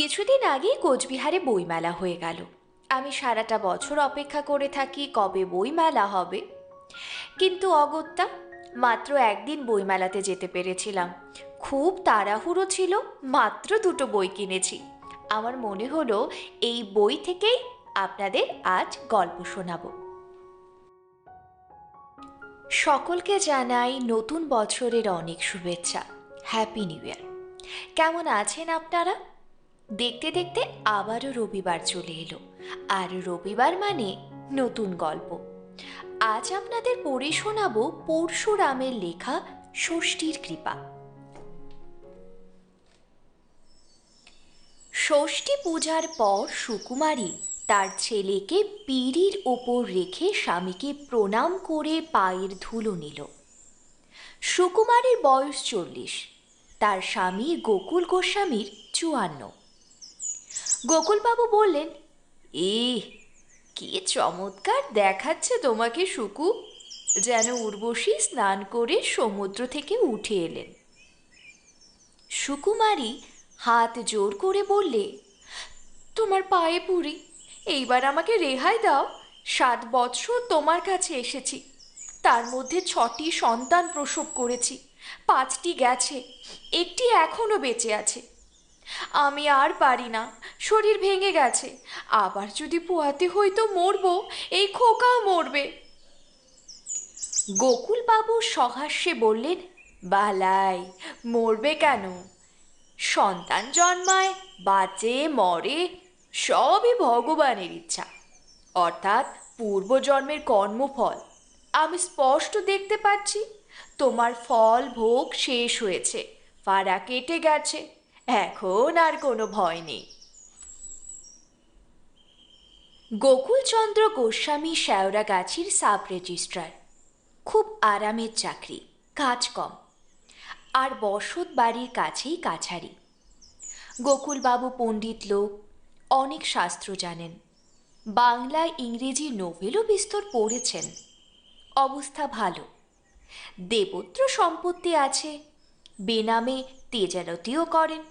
কিছুদিন আগেই কোচবিহারে বইমেলা হয়ে গেল। আমি সারাটা বছর অপেক্ষা করে থাকি কবে বইমেলা হবে। কিন্তু অগত্যা, মাত্র একদিন বইমেলাতে যেতে পেরেছিলাম। খুব তাড়াহুড়ো ছিল, মাত্র দুটো বই কিনেছি। আমার মনে হলো, এই বই থেকেই আপনাদের আজ গল্প শোনাবো। সকলকে জানাই নতুন বছরের অনেক শুভেচ্ছা। Happy new year. কেমন আছেন আপনারা? দেখতে দেখতে আবারও রবিবার চলে এলো। আর রবিবার মানে নতুন গল্প। আজ আপনাদের পড়ে শোনাবো পরশুরামের লেখা ষষ্ঠীর কৃপা। ষষ্ঠী পূজার পর সুকুমারী তার ছেলেকে পিড়ির ওপর রেখে স্বামীকে প্রণাম করে পায়ের ধুলো নিল। সুকুমারীর বয়স চল্লিশ, তার স্বামী গোকুল গোস্বামীর চুয়ান্ন। গোকুলবাবু বললেন এ কি চমৎকার দেখাচ্ছে তোমাকে সুকু, যেন উর্বশী স্নান করে সমুদ্র থেকে উঠে এলেন। সুকুমারী হাত জোর করে বললে, তোমার পায়ে পুরি, এইবার আমাকে রেহাই দাও, সাত বৎসর তোমার কাছে এসেছি, তার মধ্যে ছটি সন্তান প্রসব করেছি, পাঁচটি গেছে, একটি এখনও বেঁচে আছে আমি আর পারি না, শরীর ভেঙে গেছে, আবার যদি পোয়াতে হইতো মরবো, এই খোকাও মরবে। গোকুলবাবু সহাস্যে বললেন, বালাই, মরবে কেন? সন্তান জন্মায়, বাঁচে, মরে, সবই ভগবানের ইচ্ছা। অর্থাৎ পূর্বজন্মের কর্মফল। আমি স্পষ্ট দেখতে পাচ্ছি, তোমার ফল ভোগ শেষ হয়েছে, ফাড়া কেটে গেছে। এখন আর কোনো ভয় নেই। গোকুলচন্দ্র গোস্বামী শেওড়াগাছির সাব রেজিস্ট্রার। খুব আরামের চাকরি, কাজ কম। আর বসত বাড়ির কাছেই কাছারি। গোকুলবাবু পণ্ডিত লোক, অনেক শাস্ত্র জানেন। বাংলা ইংরেজি নোভেলও বিস্তর পড়েছেন। অবস্থা ভালো। দেবত্র সম্পত্তি আছে, বেনামে তেজালতিও করেন।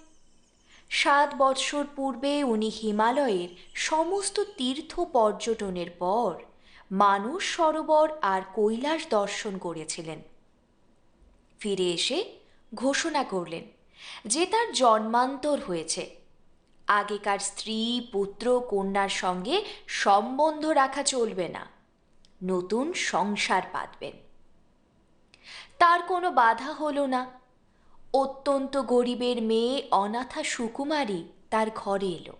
সাত বৎসর পূর্বে উনি হিমালয়ের সমস্ত তীর্থ পর্যটনের পর মানস সরোবর আর কৈলাস দর্শন করেছিলেন। ফিরে এসে ঘোষণা করলেন যে তার জন্মান্তর হয়েছে। আগেকার স্ত্রী, পুত্র, কন্যার সঙ্গে সম্বন্ধ রাখা চলবে না। নতুন সংসার পাতবেন। তার কোনো বাধা হলো না। অত্যন্ত গরিবের মেয়ে অনাথা সুকুমারী তার ঘরে এলো।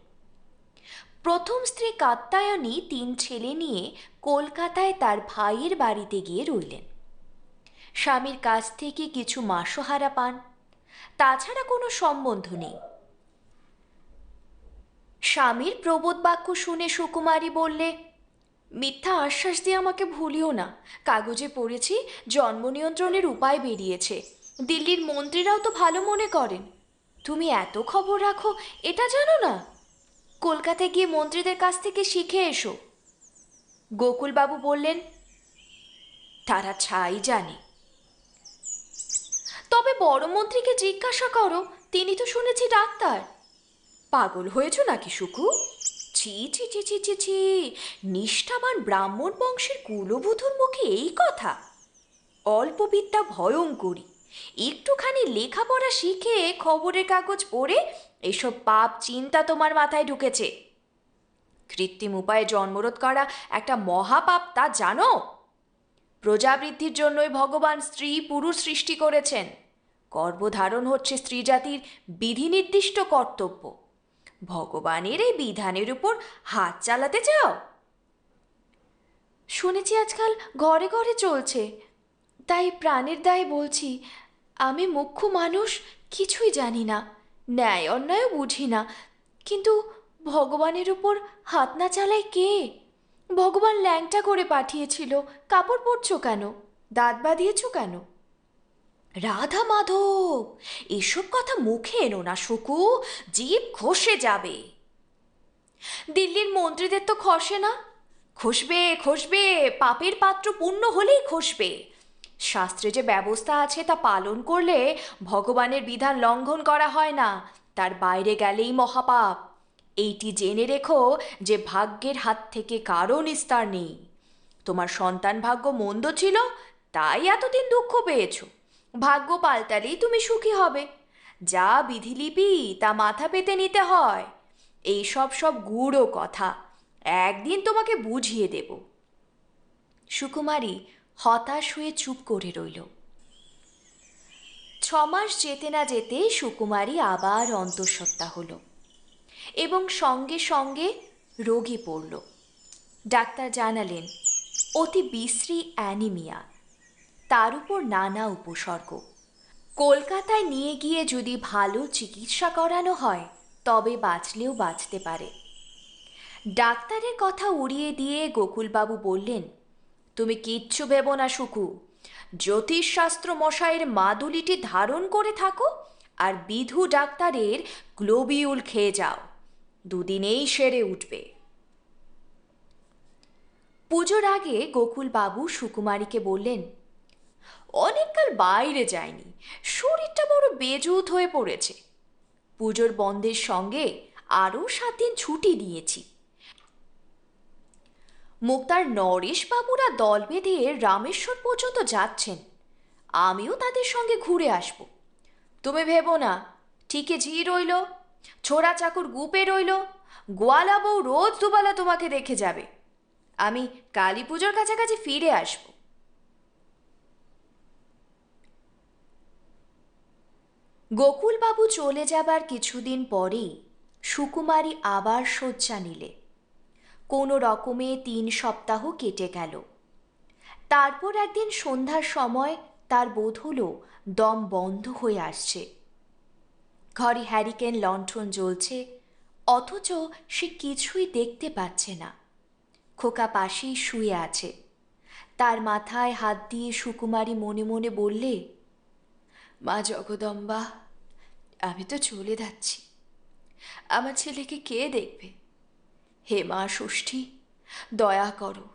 প্রথম স্ত্রী কাত্তায়নী তিন ছেলে নিয়ে কলকাতায় তার ভাইয়ের বাড়িতে গিয়ে রইলেন। স্বামীর কাছ থেকে কিছু মাসহারা পান। তাছাড়া কোনো সম্বন্ধ নেই। স্বামীর প্রবোধ বাক্য শুনে সুকুমারী বললে, মিথ্যা আশ্বাস দিয়ে আমাকে ভুলিও না। কাগজে পড়েছি, জন্ম নিয়ন্ত্রণের উপায় বেরিয়েছে। দিল্লির মন্ত্রীরাও তো ভালো মনে করেন। তুমি এত খবর রাখো, এটা জানো না? কলকাতায় গিয়ে মন্ত্রীদের কাছ থেকে শিখে এসো। গোকুলবাবু বললেন, তারা ছাই জানে। তবে বড় মন্ত্রীকে জিজ্ঞাসা করো, তিনি তো শুনেছি ডাক্তার। পাগল হয়েছ নাকি সুকু? ছি ছি ছি ছি ছি ছি, নিষ্ঠাবান ব্রাহ্মণ বংশের কুলবধূর মুখে এই কথা। অল্প বিদ্যা ভয়ঙ্করী। একটুখানি লেখাপড়া শিখে খবরের কাগজ পড়ে এসব পাপ চিন্তা তোমার মাথায় ঢুকেছে। কৃত্রিম উপায়ে জন্মরোধ করা একটা মহাপাপ, তা জানো? প্রজাবৃদ্ধির জন্যই ভগবান স্ত্রী পুরুষ সৃষ্টি করেছেন। গর্ভধারণ হচ্ছে স্ত্রী জাতির বিধি নির্দিষ্ট কর্তব্য। ভগবানের এই বিধানের উপর হাত চালাতে চাও? শুনেছি আজকাল ঘরে ঘরে চলছে। তাই প্রাণের দায় বলছি, আমি মুখ্য মানুষ, কিছুই জানি না। ন্যায় অন্যায়ও বুঝি না। কিন্তু ভগবানের উপর হাত না চালায় কে? ভগবান ল্যাংটা করে পাঠিয়েছিল, কাপড় পরছো কেন? দাঁত বাঁধিয়েছ কেন? রাধা মাধব, এসব কথা মুখে এনো না শুকু, জীব খসে যাবে। দিল্লির মন্ত্রীদের তো খসে না। খসবে খসবে, পাপের পাত্র পূর্ণ হলেই খসবে। শাস্ত্রে যে ব্যবস্থা আছে তা পালন করলে ভগবানের বিধান লঙ্ঘন করা হয় না, তার বাইরে গেলেই মহাপাপ। এইটি জেনে রেখো যে ভাগ্যের হাত থেকে কারও নিস্তার নেই। তোমার সন্তান ভাগ্য মন্দ ছিল, তাই এতদিন দুঃখ পেয়েছ। ভাগ্য পাল্টালেই তুমি সুখী হবে। যা বিধিলিপি, তা মাথা পেতে নিতে হয়। এই সব সব গুঁড়ো কথা। একদিন তোমাকে বুঝিয়ে দেব। সুকুমারী হতাশ হয়ে চুপ করে রইল। ছমাস যেতে না যেতে সুকুমারী আবার অন্তঃসত্ত্বা হল এবং সঙ্গে সঙ্গে রোগী পড়ল। ডাক্তার জানালেন, অতি বিশ্রী অ্যানিমিয়া, তার উপর নানা উপসর্গ। কলকাতায় নিয়ে গিয়ে যদি ভালো চিকিৎসা করানো হয়, তবে বাঁচলেও বাঁচতে পারে। ডাক্তারের কথা উড়িয়ে দিয়ে গোকুলবাবু বললেন তুমি কিচ্ছু ভেবো না, সুকু। জ্যোতিষশাস্ত্র মশাইয়ের মাদুলিটি ধারণ করে থাকো আর বিধু ডাক্তারের গ্লোবিউল খেয়ে যাও। দুদিনেই সেরে উঠবে। পুজোর আগে গোকুলবাবু সুকুমারীকে বললেন, অনেককাল বাইরে যায়নি শরীরটা বড় বেজুত হয়ে পড়েছে। পুজোর বন্ধের সঙ্গে আরও সাত দিন ছুটি নিয়েছি। মুক্তার নরেশ বাবুরা দল বেঁধে রামেশ্বর পর্যন্ত যাচ্ছেন। আমিও তাদের সঙ্গে ঘুরে আসব। তুমি ভেবো না, ঠিকই ঝি রইল, ছোড়া চাকুর গুপে রইল, গোয়ালা বউ রোজ দুবেলা তোমাকে দেখে যাবে। আমি কালী পুজোর কাছাকাছি ফিরে আসব। গোকুলবাবু চলে যাবার কিছুদিন পরেই সুকুমারী আবার শয্যা নিলে। কোনো রকমে তিন সপ্তাহ কেটে গেল। তারপর একদিন সন্ধ্যার সময় তার বোধ হলো দম বন্ধ হয়ে আসছে। ঘরে হ্যারিকেন লণ্ঠন জ্বলছে, অথচ সে কিছুই দেখতে পাচ্ছে না। খোকা পাশেই শুয়ে আছে। তার মাথায় হাত দিয়ে সুকুমারী মনে মনে বললে, মা জগদম্বা, আমি তো চলে যাচ্ছি। আমার ছেলেকে কে দেখবে? হে মা ষষ্ঠী, দয়া করো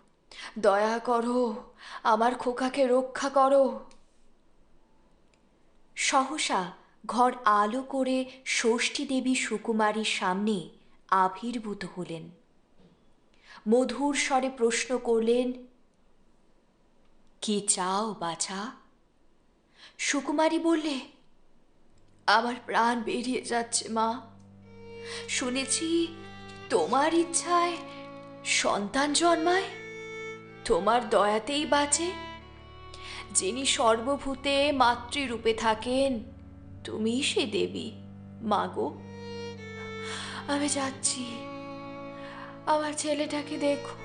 দয়া করো, আমার খোকাকে রক্ষা করো। সহসা ঘর আলো করে ষষ্ঠী দেবী সুকুমারীর সামনে আবির্ভূত হলেন। মধুর স্বরে প্রশ্ন করলেন, কি চাও বাছা? সুকুমারী বললে, আমার প্রাণ বেরিয়ে যাচ্ছে মা। শুনেছি তোমার ইচ্ছায় সন্তান জন্মায়, তোমার দয়াতেই বাঁচে। যিনি সর্বভূতে মাতৃরূপে থাকেন তুমি সে দেবী মাগো আমি যাচ্ছি। আমার ছেলেটাকে দেখো।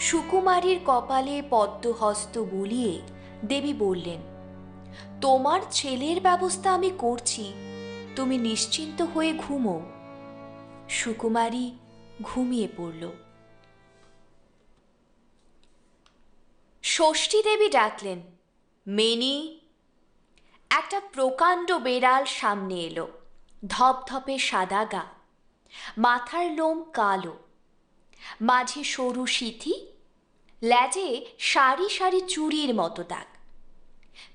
সুকুমারীর কপালে পদ্মহস্ত বুলিয়ে দেবী বললেন, তোমার ছেলের ব্যবস্থা আমি করছি। তুমি নিশ্চিন্ত হয়ে ঘুমো। সুকুমারী ঘুমিয়ে পড়ল। ষষ্ঠী দেবী ডাকলেন, মেনি, একটা প্রকাণ্ড বেড়াল সামনে এলো, ধপধপে সাদা গা, মাথার লোম কালো, মাঝে সরু সিথি ল্যাজে সারি সারি চুরির মতো দাগ।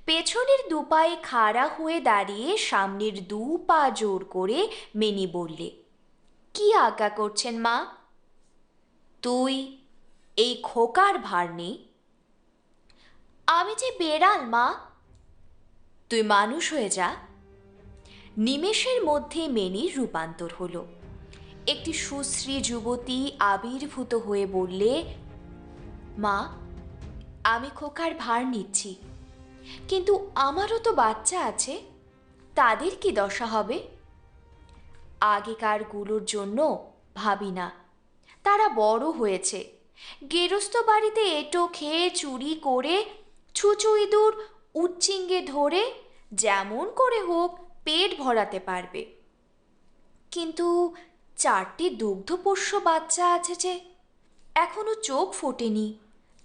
পেছনের দুপায়ে খাড়া হয়ে দাঁড়িয়ে সামনের দু পা জোর করে মেনি বললে কি আজ্ঞা করছেন, মা? তুই এই খোকার ভার নেই আমি যে বেড়াল, মা। তুই মানুষ হয়ে যা। নিমেষের মধ্যে মেনির রূপান্তর হলো। একটি সুশ্রী যুবতী আবির্ভূত হয়ে বললে, মা, আমি খোকার ভার নিচ্ছি। কিন্তু আমারও তো বাচ্চা আছে। তাদের কি দশা হবে? আগেকারগুলোর জন্য ভাবি না। তারা বড় হয়েছে। গেরস্ত বাড়িতে এটো খেয়ে চুরি করে ছুচু ইঁদুর উচ্চিঙ্গে ধরে যেমন করে হোক পেট ভরাতে পারবে। কিন্তু চারটি দুগ্ধপোষ্য বাচ্চা আছে যে, এখনও চোখ ফোটেনি।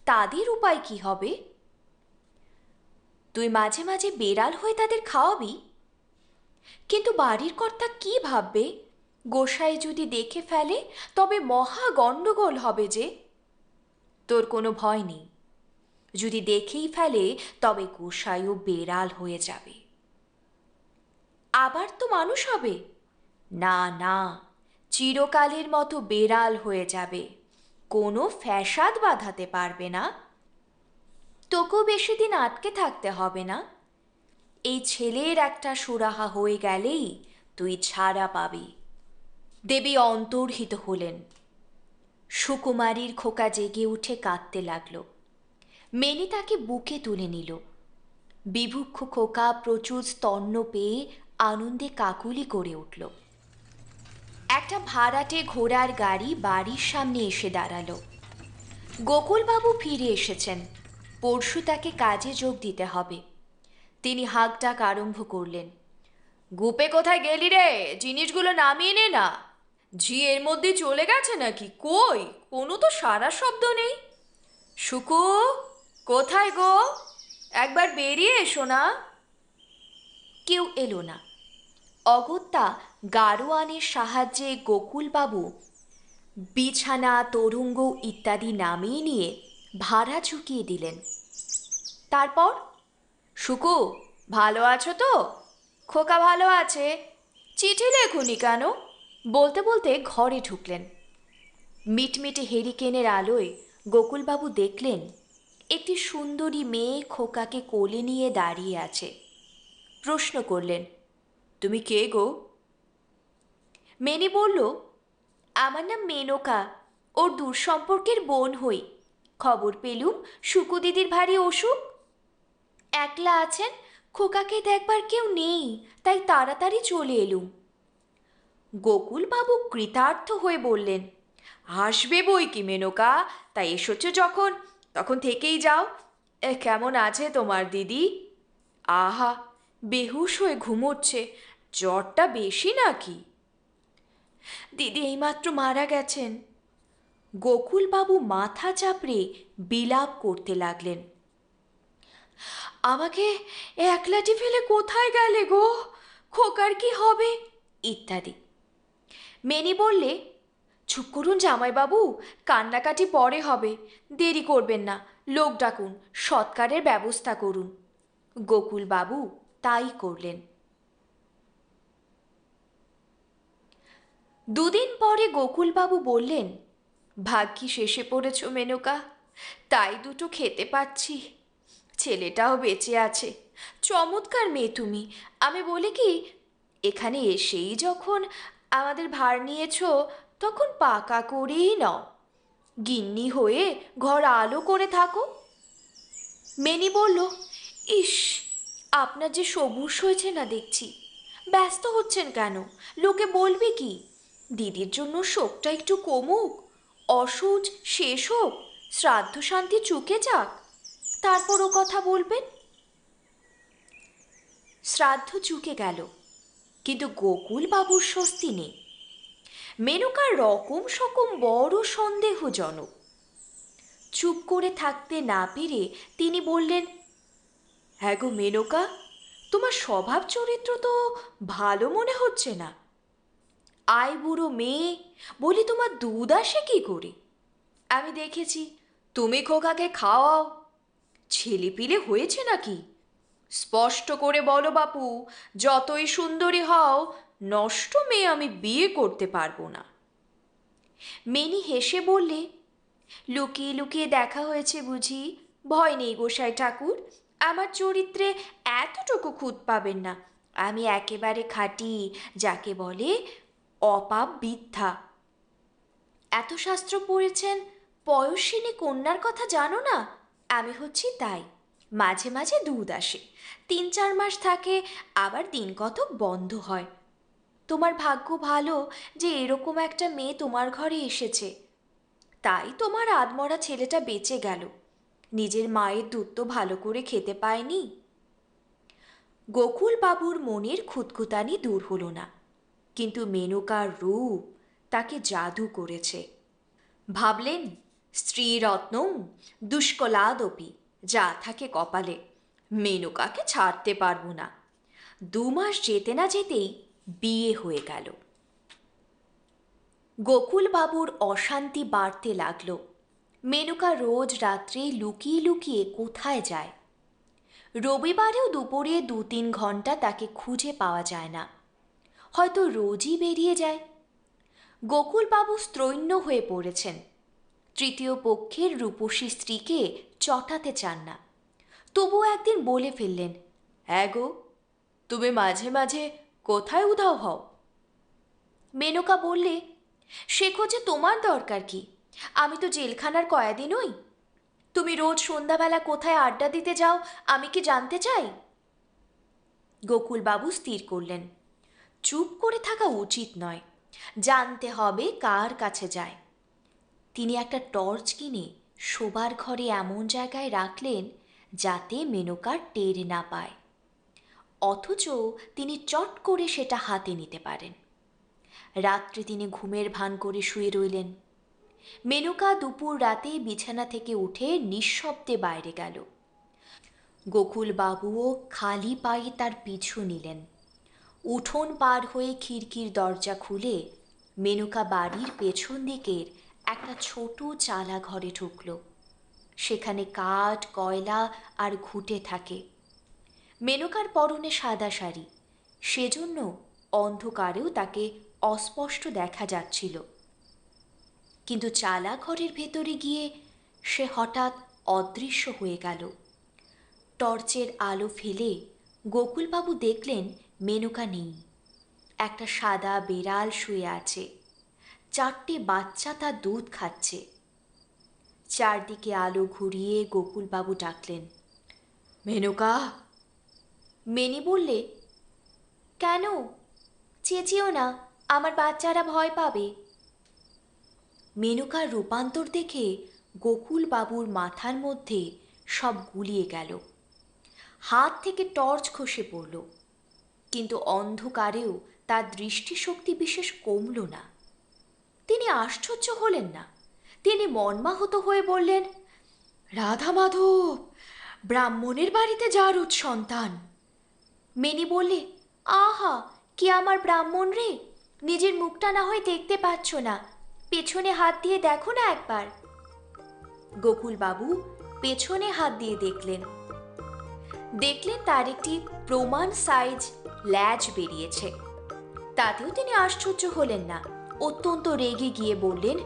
তাদের উপায় কি হবে? তুই মাঝে মাঝে বেড়াল হয়ে তাদের খাওয়াবি? কিন্তু বাড়ির কর্তা কি ভাববে? গোসাই যদি দেখে ফেলে, তবে মহা গণ্ডগোল হবে যে। তোর কোনো ভয় নেই। যদি দেখেই ফেলে, তবে গোসাইও বেড়াল হয়ে যাবে। আবার তো মানুষ হবে। না না, চিরকালের মতো বেড়াল হয়ে যাবে। কোনো ফ্যাসাদ বাঁধাতে পারবে না। তোকেও বেশি দিন আটকে থাকতে হবে না। এই ছেলের একটা সুরাহা হয়ে গেলেই তুই ছাড়া পাবি। দেবী অন্তর্হিত হলেন। সুকুমারীর খোকা জেগে উঠে কাঁদতে লাগল। মেনি তাকে বুকে তুলে নিল। বিভুক্ষ খোকা প্রচুর স্তন্য পেয়ে আনন্দে কাকুলি করে উঠল। একটা ভাড়াটে ঘোড়ার গাড়ি বাড়ির সামনে এসে দাঁড়াল। গোকুলবাবু ফিরে এসেছেন। পরশু তাকে কাজে যোগ দিতে হবে। তিনি হাঁক ডাক আরম্ভ করলেন। গুপে কোথায় গেলি রে? জিনিসগুলো নামিয়ে নে না। ঝি এর মধ্যে চলে গেছে নাকি? কই? কোনো তো সারা শব্দ নেই। শুকু, কোথায় গো? একবার বেরিয়ে এসো না। কেউ এলো না। অগত্যা গারোয়ানের সাহায্যে গোকুলবাবু বিছানা, তরুঙ্গ ইত্যাদি নামিয়ে নিয়ে ভাড়া চুকিয়ে দিলেন। তারপর শুকু, ভালো আছো তো? খোকা ভালো আছে? চিঠি লেখুনি কেন? বলতে বলতে ঘরে ঢুকলেন। মিটমিটে হেরিকেনের আলোয় গোকুলবাবু দেখলেন, একটি সুন্দরী মেয়ে খোকাকে কোলে নিয়ে দাঁড়িয়ে আছে। প্রশ্ন করলেন, তুমি কে গো? মেনি বলল, আমার নাম মেনকা, ওর দূর সম্পর্কের বোন হই। খবর পেলুম শুকু দিদির ভারী অসুখ একলা আছেন? খোকাকে দেখবার কেউ নেই, তাই তাড়াতাড়ি চলে এলুম। গোকুলবাবু কৃতার্থ হয়ে বললেন, আসবে বই কি মেনকা? তাই এসেছ যখন, তখন থেকেই যাও। এ, কেমন আছে তোমার দিদি? আহা, বেহুশ হয়ে ঘুমোচ্ছে, জ্বরটা বেশি নাকি? দিদি এইমাত্র মারা গেছেন। গোকুলবাবু মাথা চাপড়ে বিলাপ করতে লাগলেন। আমাকে একলাটি ফেলে কোথায় গেলে গো? খোকার কি হবে? ইত্যাদি। মেনি বললে, চুপ করুন জামাইবাবু, কান্নাকাটি পরে হবে। দেরি করবেন না, লোক ডাকুন, সৎকারের ব্যবস্থা করুন। গোকুলবাবু তাই করলেন। দুদিন পরে গোকুলবাবু বললেন, ভাগ্যি শেষে পড়েছ মেনকা, তাই দুটো খেতে পাচ্ছি। ছেলেটাও বেঁচে আছে। চমৎকার মেয়ে তুমি। আমি বলি কি, এখানে এসেই যখন আমাদের ভার নিয়েছ, তখন পাকা করেই নাও। গিন্নি হয়ে ঘর আলো করে থাকো। মেনি বলল, ইস, আপনার যে সবুজ হয়েছে না দেখছি। ব্যস্ত হচ্ছেন কেন? লোকে বলবে কি, দিদির জন্য শোকটা একটু কমুক, অসুচ শেষ হোক, শ্রাদ্ধ শান্তি চুকে যাক। তারপর ও কথা বলবেন? শ্রাদ্ধ চুকে গেল, কিন্তু গোকুল বাবুর স্বস্তি নেই। মেনকার রকম সকম বড় সন্দেহজনক। চুপ করে থাকতে না পেরে তিনি বললেন হ্যাঁ গো মেনকা, তোমার স্বভাব চরিত্র তো ভালো মনে হচ্ছে না। আয় বুড়ো মেয়ে, বলি তোমার দুধ আসে কি করে? আমি দেখেছি, তুমি খোকাকে খাওয়াও ছেলে পিলে হয়েছে নাকি? স্পষ্ট করে বলো বাপু, যতই সুন্দরী হও, নষ্ট মেয়ে আমি বিয়ে করতে পারব না। মেনি হেসে বললে, লুকিয়ে লুকিয়ে দেখা হয়েছে বুঝি। ভয় নেই গোসাই ঠাকুর, আমার চরিত্রে এতটুকু খুঁত পাবেন না। আমি একেবারে খাঁটি, যাকে বলে অপাপ বিদ্যা এত শাস্ত্র পড়েছেন পয়সিনী কন্যার কথা জানো না? আমি হচ্ছি তাই। মাঝে মাঝে দুধ আসে। তিন চার মাস থাকে, আবার দিন কতক বন্ধ হয়। তোমার ভাগ্য ভালো যে এরকম একটা মেয়ে তোমার ঘরে এসেছে। তাই তোমার আদমরা ছেলেটা বেঁচে গেল। নিজের মায়ের দুধ তো ভালো করে খেতে পায়নি। গোকুল বাবুর মনের খুঁতখুতানি দূর হলো না। কিন্তু মেনকার রূপ তাকে জাদু করেছে। ভাবলেন স্ত্রীরত্নং দুষ্কলাদপি, যা থাকে কপালে। মেনকাকে ছাড়তে পারব না। দু মাস যেতে না যেতেই বিয়ে হয়ে গেল। গোকুলবাবুর অশান্তি বাড়তে লাগল। মেনকা রোজ রাত্রে লুকিয়ে লুকিয়ে কোথায় যায়? রবিবারেও দুপুরে দু তিন ঘণ্টা তাকে খুঁজে পাওয়া যায় না। হয়তো রোজই বেরিয়ে যায়। গোকুলবাবু স্ত্রৈন্য হয়ে পড়েছেন। তৃতীয় পক্ষের রূপসী স্ত্রীকে চটাতে চান না। তবু একদিন বলে ফেললেন হ্যাঁ গো, তুমি মাঝে মাঝে কোথায় উধাও হও? মেনকা বললে সে খোঁজে তোমার দরকার কি? আমি তো জেলখানার কয়েদি নই। তুমি রোজ সন্ধ্যাবেলা কোথায় আড্ডা দিতে যাও, আমি কি জানতে চাই? গোকুলবাবু স্থির করলেন, চুপ করে থাকা উচিত নয়। জানতে হবে কার কাছে যায়। তিনি একটা টর্চ কিনে শোবার ঘরে এমন জায়গায় রাখলেন যাতে মেনকার টের না পায়। অথচ তিনি চট করে সেটা হাতে নিতে পারেন। রাত্রে তিনি ঘুমের ভান করে শুয়ে রইলেন। মেনকা দুপুর রাতে বিছানা থেকে উঠে নিঃশব্দে বাইরে গেল। গোকুল বাবুও খালি পায়ে তার পিছু নিলেন। উঠোন পার হয়ে খিড়কির দরজা খুলে মেনকা বাড়ির পেছন দিকের একটা ছোট চালা ঘরে ঢুকল। সেখানে কাঠ, কয়লা আর ঘুটে থাকে। মেনকার পরনে সাদা শাড়ি। সেজন্য অন্ধকারেও তাকে অস্পষ্ট দেখা যাচ্ছিল। কিন্তু চালা ঘরের ভেতরে গিয়ে সে হঠাৎ অদৃশ্য হয়ে গেল। টর্চের আলো ফেলে গোকুলবাবু দেখলেন মেনকা নেই। একটা সাদা বেড়াল শুয়ে আছে। চারটে বাচ্চা তার দুধ খাচ্ছে। চারদিকে আলো ঘুরিয়ে গোকুলবাবু ডাকলেন, মেনকা! মেনি বললে, কেন? চেঁচিও না, আমার বাচ্চারা ভয় পাবে। মেনকার রূপান্তর দেখে গোকুলবাবুর মাথার মধ্যে সব গুলিয়ে গেল। হাত থেকে টর্চ খসে পড়ল, কিন্তু অন্ধকারেও তার দৃষ্টিশক্তি বিশেষ কমল না। তিনি আশ্চর্য হলেন না। তিনি মর্মাহত হয়ে বললেন, রাধা মাধব, ব্রাহ্মণের বাড়িতে যারুদ সন্তান? মেনি বললে, আহা, কি আমার ব্রাহ্মণ রে? নিজের মুখটা না হয় দেখতে পাচ্ছ না। পেছনে হাত দিয়ে দেখো না একবার। গোকুলবাবু পেছনে হাত দিয়ে দেখলেন। দেখলেন তার একটি প্রমাণ সাইজ ল্যাজ বেরিয়েছে। তাতেও তিনি আশ্চর্য হলেন না। অত্যন্ত রেগে গিয়ে বললেন,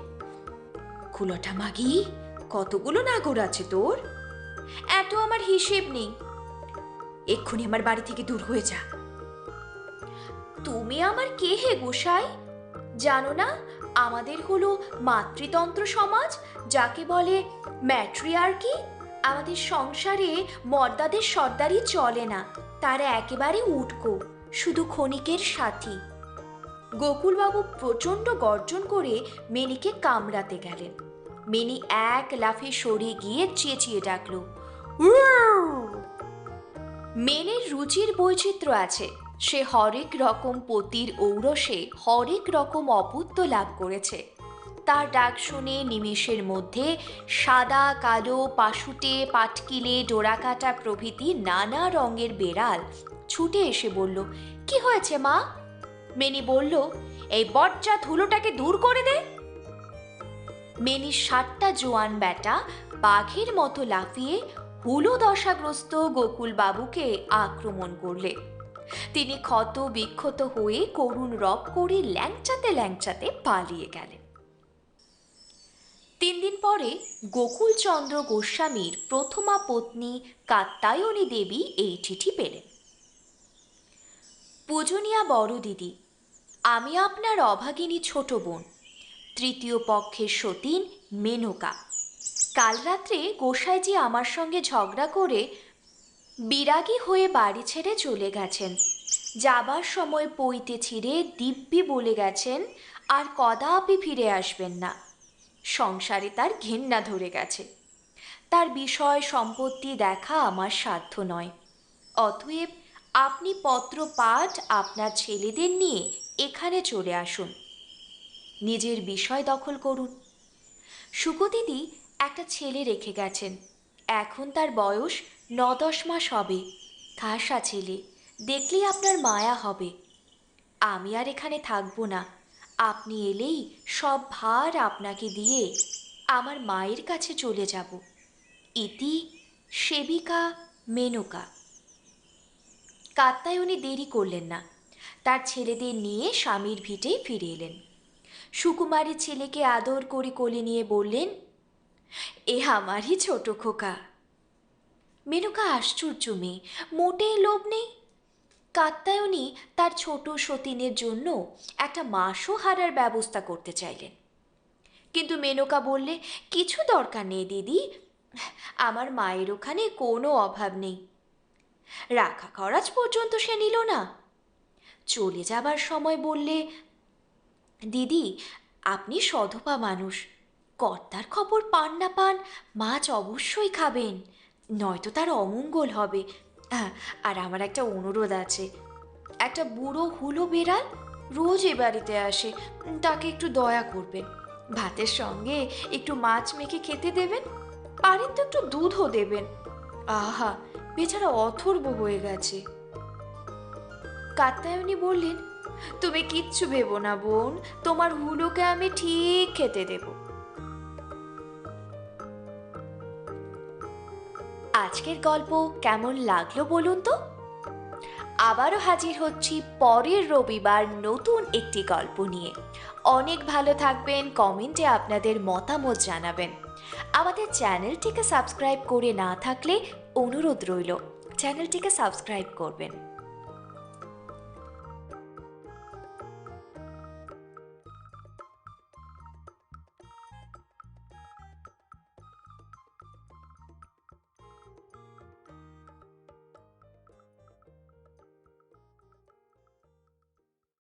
কুলটা মাগি, কতগুলো নাগর আছে তোর? এত আমার হিসেব নেই। এক্ষুনি আমার বাড়ি থেকে দূর হয়ে যা। তুমি আমার কে হে গোসাই? জানো না, আমাদের হলো মাতৃতন্ত্র সমাজ, যাকে বলে ম্যাট্রিয়ার্কি। আমাদের সংসারে মর্দাদের সর্দারই চলে না, তারা একেবারে উটকো, শুধু ক্ষণিকের সাথী। গোকুলবাবু প্রচণ্ড গর্জন করে মেনিকে কামড়াতে গেলেন। মেনি এক লাফে সরে গিয়ে চেয়ে চেঁচিয়ে ডাকল মেনের রুচির বৈচিত্র্য আছে। সে হরেক রকম পতির ঔরসে হরেক রকম অপুত্য লাভ করেছে। তার ডাক শুনে নিমেষের মধ্যে সাদা, কালো, পাশুটে, পাটকিলে, ডোরাকাটা প্রভৃতি নানা রঙের বেড়াল ছুটে এসে বলল, কি হয়েছে মা? মেনি বলল, এই বজ্জা ধুলোটাকে দূর করে দে। মেনির সাতটা জোয়ান ব্যাটা বাঘের মতো লাফিয়ে হুলো দশাগ্রস্ত গোকুল বাবুকে আক্রমণ করলে। তিনি ক্ষত বিক্ষত হয়ে করুণ রব করে ল্যাংচাতে ল্যাংচাতে পালিয়ে গেলেন। তিন দিন পরে গোকুলচন্দ্র গোস্বামীর প্রথমা পত্নী কাত্তায়নী দেবী এই চিঠি পেলেন। পূজনীয়া বড় দিদি, আমি আপনার অভাগিনী ছোট বোন। তৃতীয় পক্ষের সতীন মেনকা। কাল রাত্রে গোসাইজি আমার সঙ্গে ঝগড়া করে বিরাগী হয়ে বাড়ি ছেড়ে চলে গেছেন। যাবার সময় পইতে ছিঁড়ে দিব্যি বলে গেছেন, আর কদাপি ফিরে আসবেন না। সংসারে তার ঘেন্না ধরে গেছে। তার বিষয় সম্পত্তি দেখা আমার সাধ্য নয়। অতএব আপনি পত্র পাঠ আপনার ছেলেদের নিয়ে এখানে চলে আসুন। নিজের বিষয় দখল করুন। সুকদিদি একটা ছেলে রেখে গেছেন। এখন তার বয়স ন দশ মাস হবে। খাসা ছেলে, দেখলেই আপনার মায়া হবে। আমি আর এখানে থাকব না। আপনি এলেই সব ভার আপনাকে দিয়ে আমার মায়ের কাছে চলে যাব। ইতি সেবিকা মেনকা। কাত্তায়নী দেরি করলেন না। তার ছেলেদের নিয়ে স্বামীর ভিটেই ফিরে এলেন। সুকুমারী ছেলেকে আদর করে কোলে নিয়ে বললেন, এ আমারই ছোট খোকা। মেনকা, আশ্চর্য মেয়ে মোটেই লোভ নেই? কাত্তায়নী তার ছোট সতীনের জন্য একটা মাসও হারার ব্যবস্থা করতে চাইলেন। কিন্তু মেনকা বললে, কিছু দরকার নেই দিদি। আমার মায়ের ওখানে কোনো অভাব নেই। রাখা খরচ পর্যন্ত সে নিল না। চলে যাবার সময় বললে, দিদি, আপনি সধপা মানুষ। কর্তার খবর পান না পান মাছ অবশ্যই খাবেন। নয়তো তার অমঙ্গল হবে। আর আমার একটা অনুরোধ আছে। একটা বুড়ো হুলো বেড়াল রোজ এ বাড়িতে আসে। তাকে একটু দয়া করবেন। ভাতের সঙ্গে একটু মাছ মেখে খেতে দেবেন। পারেন তো একটু দুধও দেবেন। আহা বেচারা অথর্ব হয়ে গেছে। কাত্তায়নী বললেন, তুমি কিচ্ছু ভেবো না বোন, তোমার হুলোকে আমি ঠিক খেতে দেব। আজকের গল্প কেমন লাগল বলুন তো? আবারও হাজির হচ্ছি পরের রবিবার নতুন একটি গল্প নিয়ে। অনেক ভালো থাকবেন, কমেন্টে আপনাদের মতামত জানাবেন। আমাদের চ্যানেলটিকে সাবস্ক্রাইব করে না থাকলে অনুরোধ রইল চ্যানেলটিকে সাবস্ক্রাইব করবেন।